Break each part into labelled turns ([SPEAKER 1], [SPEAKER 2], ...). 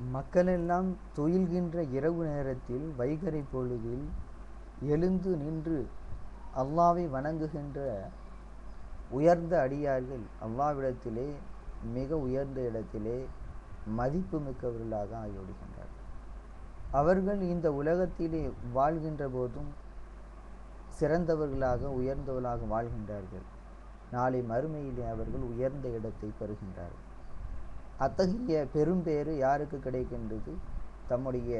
[SPEAKER 1] மக்களெல்லாம் துயில்கின்ற இரவு நேரத்தில் வைகறை பொழுதில் எழுந்து நின்று அல்லாவை வணங்குகின்ற உயர்ந்த அடியார்கள் அல்லாவிடத்திலே மிக உயர்ந்த இடத்திலே மதிப்பு மிக்கவர்களாக ஆகிவிடுகின்றார்கள். அவர்கள் இந்த உலகத்திலே வாழ்கின்ற போதும் சிறந்தவர்களாக உயர்ந்தவர்களாக வாழ்கின்றார்கள். நாளை மறுமையிலே அவர்கள் உயர்ந்த இடத்தை பெறுகின்றார்கள். அத்தகைய பெரும்பேறு யாருக்கு கிடைக்கின்றது? தம்முடைய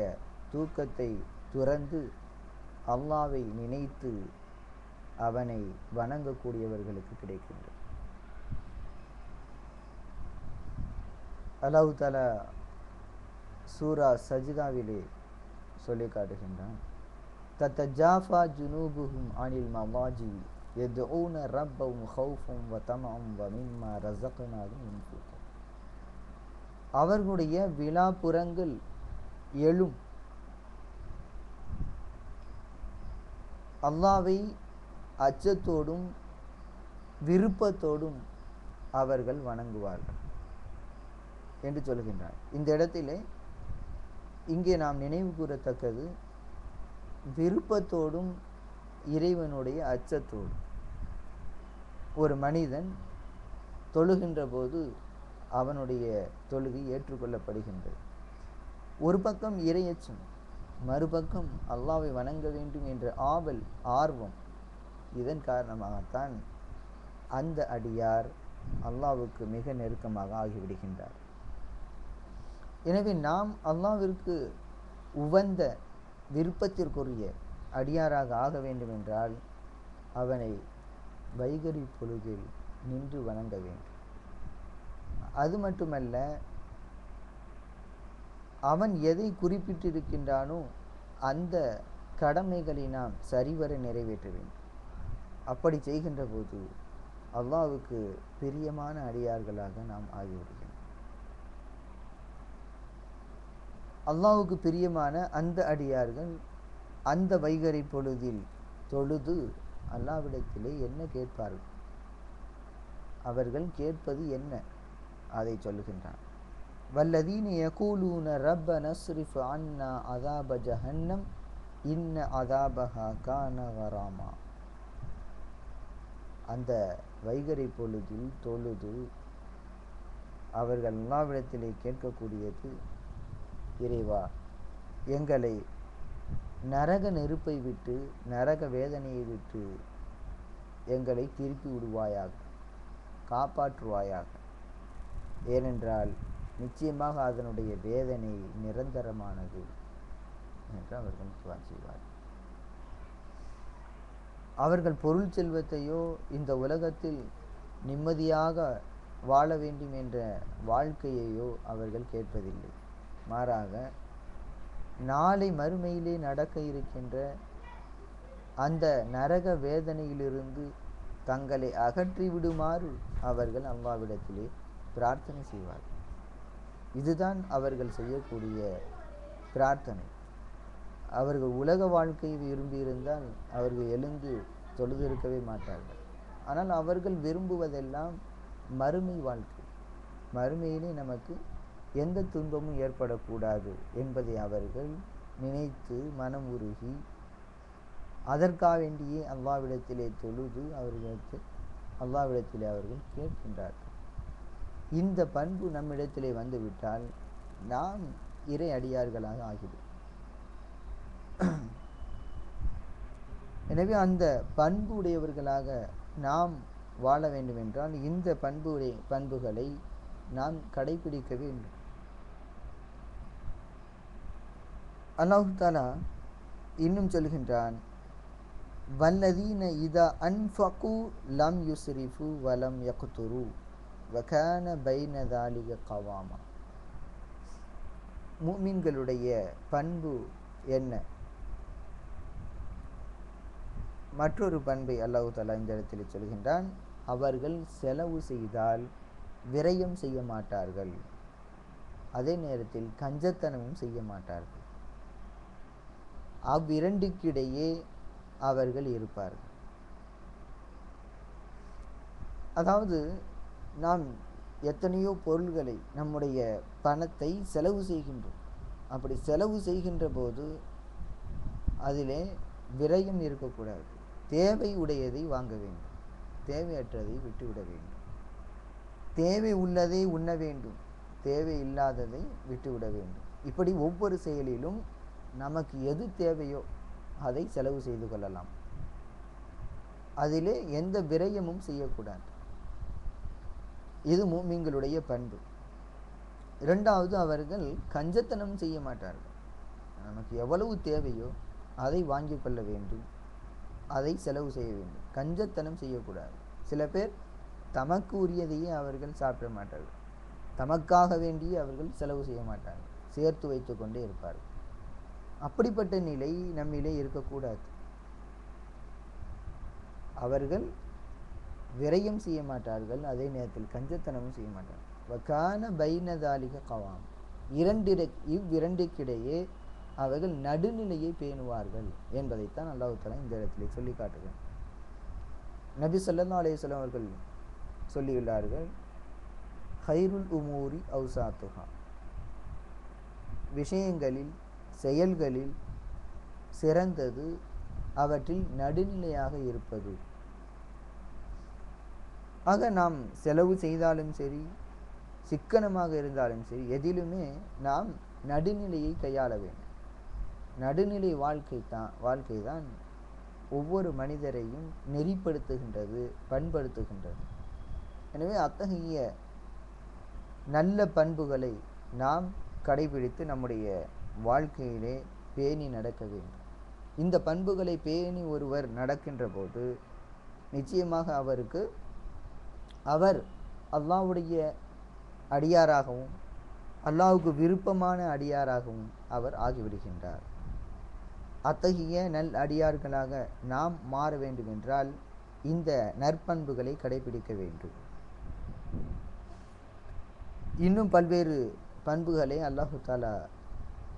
[SPEAKER 1] தூக்கத்தை துறந்து அல்லாவை நினைத்து அவனை வணங்கக்கூடியவர்களுக்கு கிடைக்கின்றது. அலவு தல சூரா சஜிதாவிலே சொல்லி காட்டுகின்றான். தத்த ஜாஃபா ஜுனூபுஹும் அனில் மவாஜி எது ரப்பவும் ஹௌஃபும் வ தமம் வ மின்மா ரசக்குனாலும் இன்ஃபுக்கும் அவர்களுடைய விழாப்புறங்கள் எழும். அல்லாவை அச்சத்தோடும் விருப்பத்தோடும் அவர்கள் வணங்குவார்கள் என்று சொல்கின்றார். இந்த இடத்திலே இங்கே நாம் நினைவு கூறத்தக்கது விருப்பத்தோடும் இறைவனுடைய அச்சத்தோடும். ஒரு மனிதன் தொழுகின்ற போது அவனுடைய தொழுகை ஏற்றுக்கொள்ளப்படுகின்றது. ஒரு பக்கம் இரையச்சம் மறுபக்கம் அல்லாவை வணங்க வேண்டும் என்ற ஆவல் ஆர்வம் இதன் காரணமாகத்தான் அந்த அடியார் அல்லாவுக்கு மிக நெருக்கமாக ஆகிவிடுகின்றார். எனவே நாம் அல்லாவிற்கு உவந்த விருப்பத்திற்குரிய அடியாராக ஆக வேண்டும் என்றால் அவனை வைகரி பொழுதில் நின்று வணங்க வேண்டும். அது மட்டுமல்ல அவன் எதை குறிப்பிட்டிருக்கின்றானோ அந்த கடமைகளை நாம் சரிவர நிறைவேற்ற வேண்டும். அப்படி செய்கின்ற போது அல்லாவுக்கு பிரியமான அடியார்களாக நாம் ஆகிவிடுகிறோம். அல்லாவுக்கு பிரியமான அந்த அடியார்கள் அந்த வைகரை பொழுதில் தொழுது அல்லாவிடத்திலே என்ன கேட்பார்கள்? அவர்கள் கேட்பது என்ன? அதை சொல்லுகின்றான். வல்லதீன யகூலூன ரப்ப நஸ்ரிஃப் அன்னா அதாப ஜஹன்னம் இன்ன அதாபஹா கானவராமா அந்த வைகரை பொழுதில் தொழுது அவர்கள் அல்லாவிடத்திலே கேட்கக்கூடியது இறைவா எங்களை நரக நெருப்பை விட்டு நரக வேதனையை விட்டு எங்களை திருப்பி விடுவாயாக காப்பாற்றுவாயாக. ஏனென்றால் நிச்சயமாக அதனுடைய வேதனை நிரந்தரமானது என்று அவர்கள் துவா செய்வார். அவர்கள் பொருள் செல்வத்தையோ இந்த உலகத்தில் நிம்மதியாக வாழ வேண்டும் என்ற வாழ்க்கையையோ அவர்கள் கேட்பதில்லை. மாறாக நாளை மறுமையிலே நடக்க இருக்கின்ற அந்த நரக வேதனையிலிருந்து தங்களை அகற்றி விடுமாறு அவர்கள் அம்மாவிடத்திலே பிரார்த்தனை செய்வார்கள் இதுதான் அவர்கள் செய்யக்கூடிய பிரார்த்தனை. அவர்கள் உலக வாழ்க்கையை விரும்பியிருந்தால் அவர்கள் எழுந்து தொழுதிருக்கவே மாட்டார்கள். ஆனால் அவர்கள் விரும்புவதெல்லாம் மறுமை வாழ்க்கை. மறுமையிலே நமக்கு எந்த துன்பமும் ஏற்படக்கூடாது என்பதை அவர்கள் நினைத்து மனம் உருகி அதற்காக வேண்டியே அல்லாவிடத்திலே தொழுது அவர்களுக்கு அல்லாவிடத்திலே அவர்கள் கேட்கின்றார்கள். இந்த பண்பு நம்மிடத்திலே வந்துவிட்டால் நாம் இறை அடியார்களாக ஆகிவிடும். எனவே அந்த பண்பு உடையவர்களாக நாம் வாழ வேண்டும் என்றால் இந்த பண்பு பண்புகளை நாம் கடைபிடிக்க வேண்டும். அல்லாஹு தாலா இன்னும் சொல்கின்றான் வல்லதீன இதா அன்ஃபகு லம் யுஸ்ரிஃபு வலம் யக்துரு. வகான பைனதாலிக கவாமா மூமின்களுடைய பண்பு என்ன? மற்றொரு பண்பை அல்லாஹு தலா இந்த இடத்தில் சொல்கின்றான் அவர்கள் செலவு செய்தால் விரயம் செய்ய மாட்டார்கள். அதே நேரத்தில் கஞ்சத்தனமும் செய்ய மாட்டார்கள். அவ்விரண்டுக்கிடையே அவர்கள் இருப்பார்கள். அதாவது நாம் எத்தனையோ பொருள்களை நம்முடைய பணத்தை செலவு செய்கின்றோம். அப்படி செலவு செய்கின்ற போது அதிலே விரயம் இருக்கக்கூடாது. தேவை உடையதை வாங்க வேண்டும். தேவையற்றதை விட்டுவிட வேண்டும். தேவை உள்ளதை உண்ண வேண்டும். தேவை இல்லாததை விட்டுவிட வேண்டும். இப்படி ஒவ்வொரு செயலிலும் நமக்கு எது தேவையோ அதை செலவு செய்து கொள்ளலாம். அதிலே எந்த விரயமும் செய்யக்கூடாது. இது மூமிங்களுடைய பண்பு. இரண்டாவது அவர்கள் கஞ்சத்தனம் செய்ய மாட்டார்கள். நமக்கு எவ்வளவு தேவையோ அதை வாங்கி கொள்ள வேண்டும். அதை செலவு செய்ய வேண்டும். கஞ்சத்தனம் செய்யக்கூடாது. சில பேர் தமக்கு உரியதையே அவர்கள் சாப்பிட மாட்டார்கள். தமக்காக வேண்டியே அவர்கள் செலவு செய்ய மாட்டார்கள். சேர்த்து வைத்து கொண்டே இருப்பார்கள். அப்படிப்பட்ட நிலை நம்மிலே இருக்கக்கூடாது. அவர்கள் விரையும் செய்ய மாட்டார்கள் அதே நேரத்தில் கஞ்சத்தனமும் செய்ய மாட்டார்கள். வக்கான பைனதாலிக கவாம். இரண்டிட இவ்விரண்டுக்கிடையே அவர்கள் நடுநிலையை பேணுவார்கள் என்பதைத்தான் அல்லாஹாலா இந்த இடத்திலே சொல்லி காட்டுகிறேன். நபி சொல்லா அலையம் அவர்கள் சொல்லியுள்ளார்கள் ஹைருல் உமூரி அவுசாத்துஹா. விஷயங்களில் செயல்களில் சிறந்தது அவற்றில் நடுநிலையாக இருப்பது. ஆக நாம் செலவு செய்தாலும் சரி சிக்கனமாக இருந்தாலும் சரி எதிலுமே நாம் நடுநிலையை கையாள வேண்டும். நடுநிலை வாழ்க்கை தான் வாழ்க்கை தான் ஒவ்வொரு மனிதரையும் நெறிப்படுத்துகின்றது பண்படுத்துகின்றது. எனவே அத்தகைய நல்ல பண்புகளை நாம் கடைபிடித்து நம்முடைய வாழ்க்கையிலே பேணி நடக்க வேண்டும். இந்த பண்புகளை பேணி ஒருவர் நடக்கின்ற போது நிச்சயமாக அவருக்கு அவர் அல்லாஹ்வுடைய அடியாராகவும் அல்லாஹுக்கு விருப்பமான அடியாராகவும் அவர் ஆகிவிடுகின்றார். அத்தகைய நல் அடியார்களாக நாம் மாற வேண்டும் என்றால் இந்த நற்பண்புகளை கடைபிடிக்க வேண்டும். இன்னும் பல்வேறு பண்புகளை அல்லாஹு தாலா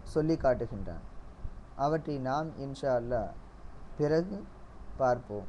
[SPEAKER 1] சொல்லி காட்டுகின்றான். அவற்றை நாம் இன்ஷா அல்லாஹ் பிறகு பார்ப்போம்.